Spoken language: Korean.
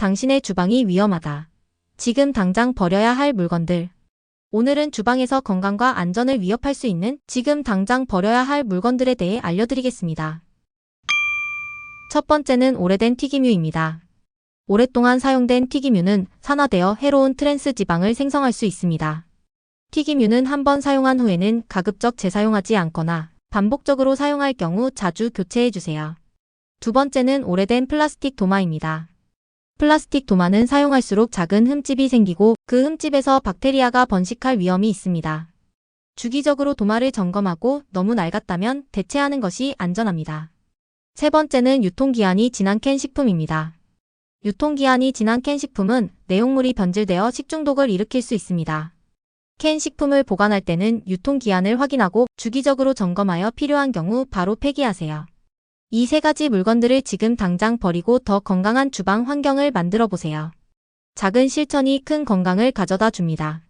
당신의 주방이 위험하다. 지금 당장 버려야 할 물건들. 오늘은 주방에서 건강과 안전을 위협할 수 있는 지금 당장 버려야 할 물건들에 대해 알려드리겠습니다. 첫 번째는 오래된 튀김유입니다. 오랫동안 사용된 튀김유는 산화되어 해로운 트랜스 지방을 생성할 수 있습니다. 튀김유는 한 번 사용한 후에는 가급적 재사용하지 않거나 반복적으로 사용할 경우 자주 교체해 주세요. 두 번째는 오래된 플라스틱 도마입니다. 플라스틱 도마는 사용할수록 작은 흠집이 생기고 그 흠집에서 박테리아가 번식할 위험이 있습니다. 주기적으로 도마를 점검하고 너무 낡았다면 대체하는 것이 안전합니다. 세 번째는 유통기한이 지난 캔 식품입니다. 유통기한이 지난 캔 식품은 내용물이 변질되어 식중독을 일으킬 수 있습니다. 캔 식품을 보관할 때는 유통기한을 확인하고 주기적으로 점검하여 필요한 경우 바로 폐기하세요. 이 세 가지 물건들을 지금 당장 버리고 더 건강한 주방 환경을 만들어 보세요. 작은 실천이 큰 건강을 가져다 줍니다.